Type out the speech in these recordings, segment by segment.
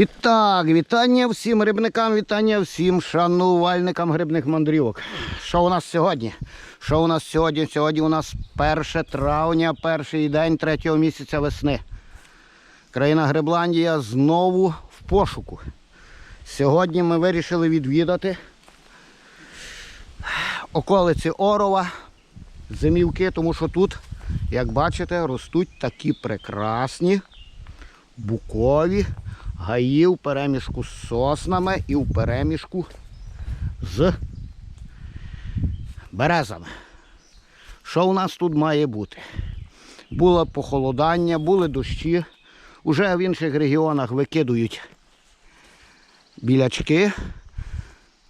І так, вітання всім грибникам, вітання всім шанувальникам грибних мандрівок. Що у нас сьогодні? Що у нас сьогодні? Сьогодні у нас 1 травня, перший день третього місяця весни. Країна Грибландія знову в пошуку. Сьогодні ми вирішили відвідати околиці Орова, зимівки, тому що тут, як бачите, ростуть такі прекрасні букові гаї в перемішку з соснами і в перемішку з березами. Що у нас тут має бути? Було похолодання, були дощі. Уже в інших регіонах викидують білячки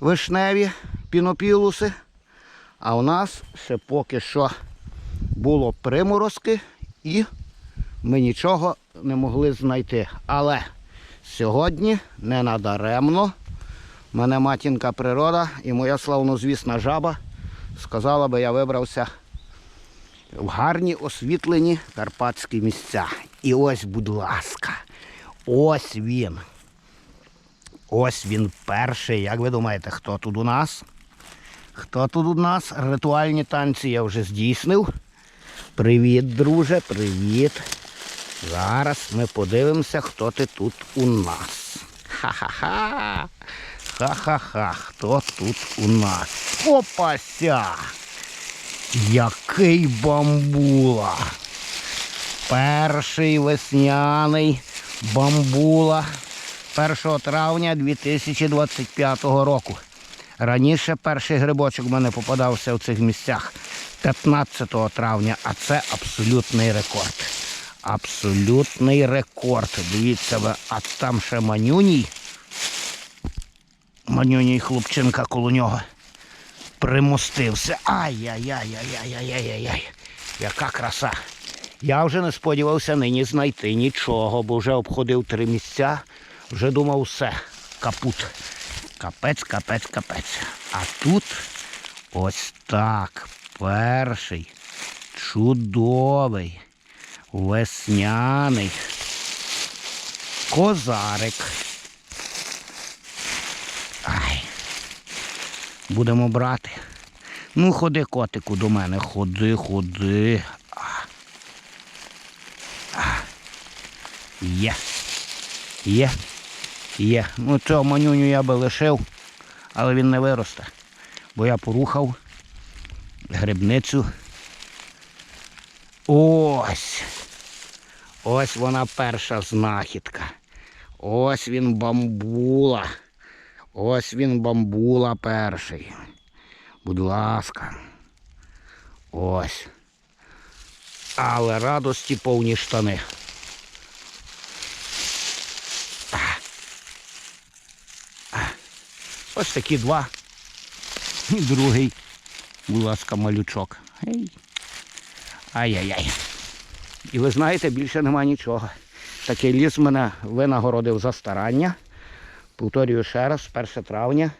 вишневі, пінопілуси. А у нас ще поки що було приморозки і ми нічого не могли знайти. Але сьогодні не надаремно мене матінка природа і моя славнозвісна жаба сказала би, я вибрався в гарні освітлені карпатські місця. І ось, будь ласка, ось він. Ось він перший. Як ви думаєте, хто тут у нас? Хто тут у нас? Ритуальні танці я вже здійснив. Привіт, друже, привіт. Зараз ми подивимося, хто ти тут у нас. Ха-ха-ха. Ха-ха-ха. Хто тут у нас? Опася! Який бамбула! Перший весняний бамбула 1 травня 2025 року. Раніше перший грибочок в мене попадався в цих місцях 15 травня, а це абсолютний рекорд. Абсолютний рекорд. Дивіться ви, а там ще манюній. Манюній хлопчинка коло нього примостився. Ай-яй-яй-яй-яй-яй-яй-яй. Яка краса. Я вже не сподівався нині знайти нічого, бо вже обходив три місця, вже думав все, капут. Капець, капець, капець. А тут ось так. Перший чудовий, весняний козарик. Ай. Будемо брати. Ну, ходи, котику, до мене. Ходи, ходи. А. А. Є. Є. Є. Ну цього манюню я би лишив, але він не виросте. Бо я порухав грибницю. Ось. Ось вона перша знахідка. Ось він бамбула. Ось він бамбула перший. Будь ласка. Ось. Але радості повні штани. Ось такі два. І другий, будь ласка, малючок. Ай-яй-яй. І ви знаєте, більше нема нічого. Такий ліс мене винагородив за старання. Повторюю ще раз, 1 травня,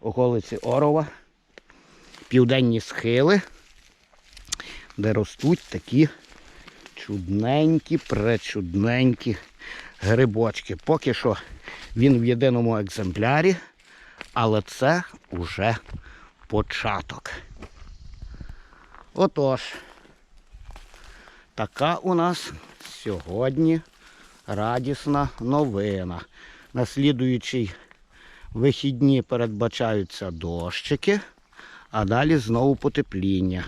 околиці Орова, південні схили, де ростуть такі чудненькі, пречудненькі грибочки. Поки що він в єдиному екземплярі, але це уже початок. Отож, така у нас сьогодні радісна новина. На слідуючий вихідні передбачаються дощики, а далі знову потепління.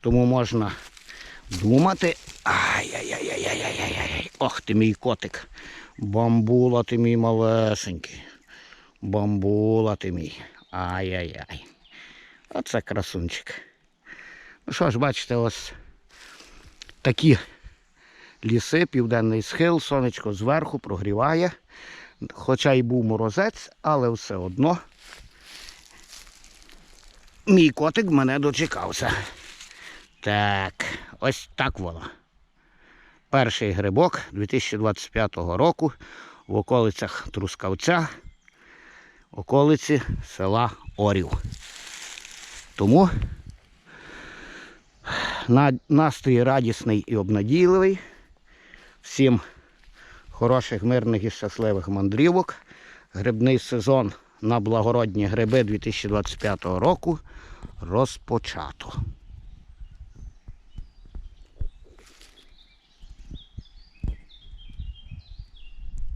Тому можна думати. Ай-яй-яй-яй-яй-яй-яй. Ох ти мій котик. Бамбула ти мій малесенький. Бамбула ти мій. Ай-яй-яй. Оце красунчик. Ну що ж, бачите, ось такі ліси, південний схил, сонечко зверху прогріває. Хоча й був морозець, але все одно мій котик мене дочекався. Так, ось так воно. Перший грибок 2025 року в околицях Трускавця, околиці села Орів. Тому настрій радісний і обнадійливий. Всім хороших, мирних і щасливих мандрівок. Грибний сезон на благородні гриби 2025 року розпочато.